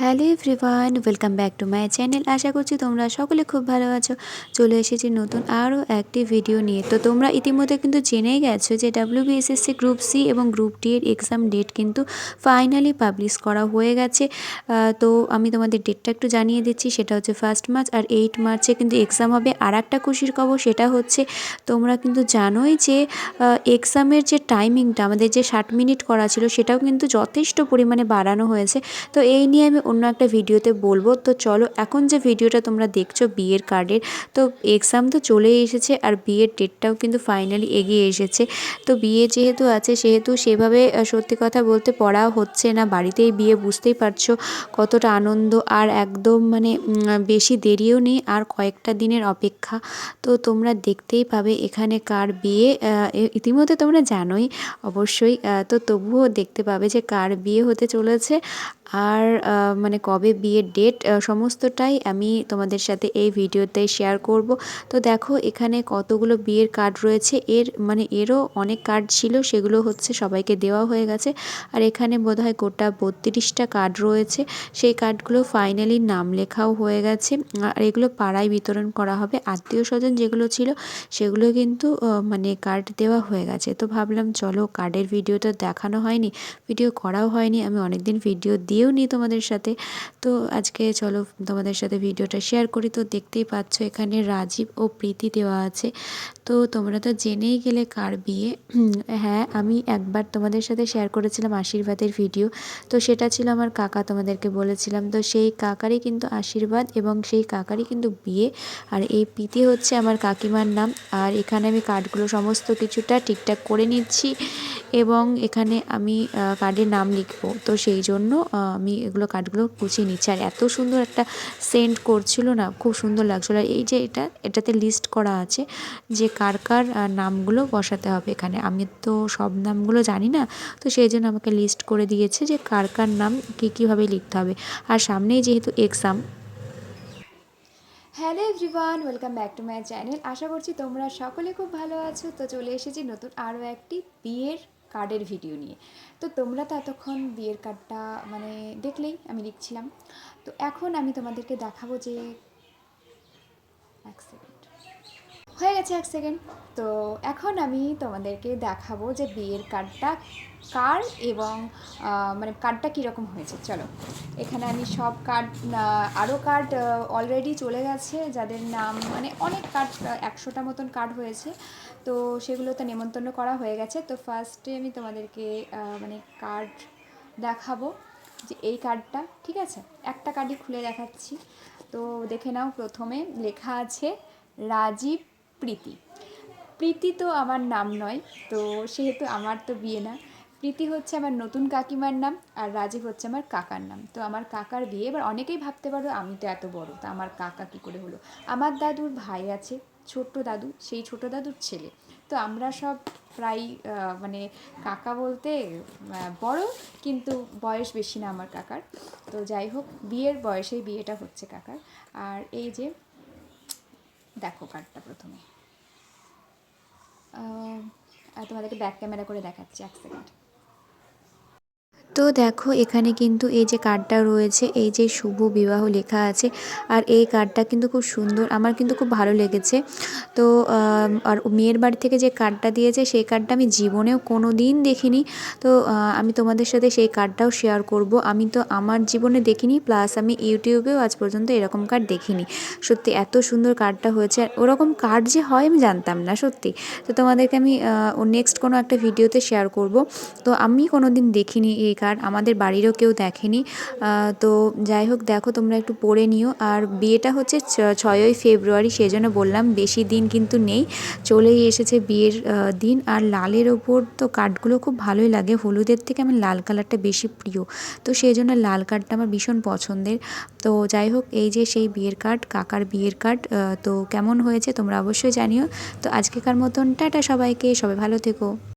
Hello everyone, welcome back to my channel. আশা করছি তোমরা সকলে খুব ভালো আছো। চলে এসেছি নতুন আরও একটি ভিডিও নিয়ে। তো তোমরা ইতিমধ্যে কিন্তু জেনেই গেছো যে ডাব্লিউবিএসএসসি গ্রুপ সি এবং গ্রুপ ডি এর এক্সাম ডেট কিন্তু ফাইনালি পাবলিশ করা হয়ে গেছে। তো আমি তোমাদের ডেটটা একটু জানিয়ে দিচ্ছি, সেটা হচ্ছে ফার্স্ট মার্চ আর এইট মার্চে কিন্তু এক্সাম হবে। আর একটা খুশির খবর, সেটা হচ্ছে তোমরা কিন্তু জানোই যে এক্সামের যে টাইমিংটা আমাদের যে ষাট মিনিট করা ছিল, সেটাও কিন্তু যথেষ্ট পরিমাণে বাড়ানো হয়েছে। তো এই নিয়ে আমি অন্য একটা ভিডিওতে বলব। তো চলো, এখন যে ভিডিওটা তোমরা দেখছ বিয়ের কার্ডের, তো এক্সাম তো চলেই এসেছে আর বিয়ের ডেটটাও কিন্তু ফাইনালি এগিয়ে এসেছে। তো বিয়ে যেহেতু আছে, সেহেতু সেভাবে সত্যি কথা বলতে পড়াও হচ্ছে না। বাড়িতেই বিয়ে বুঝতেই পারছ কতটা আনন্দ। আর একদম মানে বেশি দেরিও নেই, আর কয়েকটা দিনের অপেক্ষা। তো তোমরা দেখতেই পাবে এখানে কার বিয়ে ইতিমধ্যে তোমরা জানোই অবশ্যই। তো তবুও দেখতে পাবে যে কার বিয়ে হতে চলেছে। আর মানে কবে বিয়ের ডেট সমস্তটাই আমি তোমাদের সাথে এই ভিডিওতে শেয়ার করব। তো দেখো, এখানে কতগুলো বিয়ের কার্ড রয়েছে। এর মানে এরও অনেক কার্ড ছিল, সেগুলো হচ্ছে সবাইকে দেওয়া হয়ে গেছে। আর এখানে বোধহয় গোটা বত্রিশটা কার্ড রয়েছে। সেই কার্ডগুলো ফাইনালি নাম লেখাও হয়ে গেছে। আর এগুলো পাড়ায় বিতরণ করা হবে। আত্মীয় স্বজন যেগুলো ছিল, সেগুলো কিন্তু মানে কার্ড দেওয়া হয়ে গেছে। তো ভাবলাম, চলো কার্ডের ভিডিও তো দেখানো হয়নি ভিডিও করাও হয়নি। আমি অনেকদিন ভিডিও দিয়েও নিই তোমাদের সাথে। তো আজকে চলো তোমাদের সাথে ভিডিওটা শেয়ার করি। তো দেখতেই পাচ্ছ এখানে রাজীব ও প্রীতি দেওয়া আছে। তো তোমরা তো জেনেই গেলে কার বিয়ে। হ্যাঁ আমি একবার তোমাদের সাথে শেয়ার করেছিলাম আশীর্বাদের ভিডিও তো সেটা ছিল আমার কাকা তোমাদেরকে বলেছিলাম। তো সেই কাকারই কিন্তু আশীর্বাদ এবং সেই কাকারই কিন্তু বিয়ে। আর এই প্রীতি হচ্ছে আমার কাকিমার নাম। আর এখানে আমি কার্ডগুলো সমস্ত কিছুটা ঠিকঠাক করে নিচ্ছি এবং এখানে আমি কার্ডের নাম লিখব। তো সেই জন্য আমি এগুলো কাঠগুলো গুছিয়ে নিচ্ছি। আর এত সুন্দর একটা সেন্ট করছিল না, খুব সুন্দর লাগছিল। আর এই যে এটা, এটাতে লিস্ট করা আছে যে কার কার নামগুলো বসাতে হবে এখানে। আমি তো সব নামগুলো জানি না, তো সেই জন্য আমাকে লিস্ট করে দিয়েছে যে কার কার নাম কী কীভাবে লিখতে হবে। আর সামনেই যেহেতু exam hello everyone welcome back to my channel আশা করছি তোমরা সকলে খুব ভালো আছো। তো চলে এসেছি নতুন আরও একটি বিয়ের কার্ডের ভিডিও নিয়ে। তো তোমরা তো এতক্ষণ বিয়ের কার্ডটা মানে দেখলেই আমি লিখছিলাম। তো এখন আমি তোমাদেরকে দেখাবো যে এক সেকেন্ড হয়ে গেছে এক সেকেন্ড তো এখন আমি তোমাদেরকে দেখাবো যে বিয়ের কার্ডটা কার এবং মানে কার্ডটা কীরকম হয়েছে। চলো, এখানে আমি সব কার্ড আরও কার্ড অলরেডি চলে গেছে, যাদের নাম মানে অনেক কার্ড একশোটা মতন কার্ড হয়েছে। তো সেগুলোতে নেমন্তন্ন করা হয়ে গেছে। তো ফার্স্টে আমি তোমাদেরকে মানে কার্ড দেখাবো যে এই কার্ডটা ঠিক আছে? একটা কার্ডই খুলে দেখাচ্ছি। তো দেখে নাও প্রথমে লেখা আছে, রাজীব প্রীতি। প্রীতি তো আমার নাম নয়, তো সেহেতু আমার তো বিয়ে না। প্রীতি হচ্ছে আমার নতুন কাকিমার নাম আর রাজীব হচ্ছে আমার কাকার নাম। তো আমার কাকার বিয়ে, এবার অনেকেই ভাবতে পারো আমি তো এত বড়, তা আমার কাকা কী করে হলো? আমার দাদুর ভাই আছে, ছোট্ট দাদু, সেই ছোট দাদুর ছেলে। তো আমরা সব প্রায় মানে কাকা বলতে বড়, কিন্তু বয়স বেশি না আমার কাকার। তো যাই হোক, বিয়ের বয়সেই বিয়েটা হচ্ছে কাকার। আর এই যে, দেখো কার্ডটা প্রথমে। তোমাদেরকে ব্যাক ক্যামেরা করে দেখাচ্ছি এক সেকেন্ড তো দেখো, এখানে কিন্তু এই যে কার্ডটা রয়েছে, এই যে শুভ বিবাহ লেখা আছে, আর এই কার্ডটা কিন্তু খুব সুন্দর, আমার কিন্তু খুব ভালো লেগেছে। তো আর মেয়ের বাড়ি থেকে যে কার্ডটা দিয়েছে, সেই কার্ডটা আমি জীবনেও কোনো দিন দেখিনি। তো আমি তোমাদের সাথে সেই কার্ডটাও শেয়ার করব। আমি তো আমার জীবনে দেখিনি প্লাস আমি ইউটিউবেও আজ পর্যন্ত এরকম কার্ড দেখিনি। সত্যি, এত সুন্দর কার্ডটা হয়েছে, আর ওরকম কার্ড যে হয়, আমি জানতাম না, সত্যি। তো তোমাদেরকে আমি নেক্সট কোনো একটা ভিডিওতে শেয়ার করব। তো আমি কোনো দিন দেখিনি এই কার্ড আমাদের বাড়িরও কেউ দেখেনি। তো যাই হোক, দেখো তোমরা একটু পড়ে নিও। আর বিয়েটা হচ্ছে ছয়ই ফেব্রুয়ারি সেই জন্য বললাম বেশি দিন কিন্তু নেই। চলেই এসেছে বিয়ের দিন। আর লালের ওপর তো কার্ডগুলো খুব ভালোই লাগে। হলুদের থেকে আমার লাল কালারটা বেশি প্রিয়। তো সেই জন্য লাল কার্ডটা আমার ভীষণ পছন্দের। তো যাই হোক, এই যে সেই বিয়ের কার্ড, কাকার বিয়ের কার্ড তো কেমন হয়েছে তোমরা অবশ্যই জানিও। তো আজকেকার মতন টাটা সবাইকে, সবাই ভালো থেকো।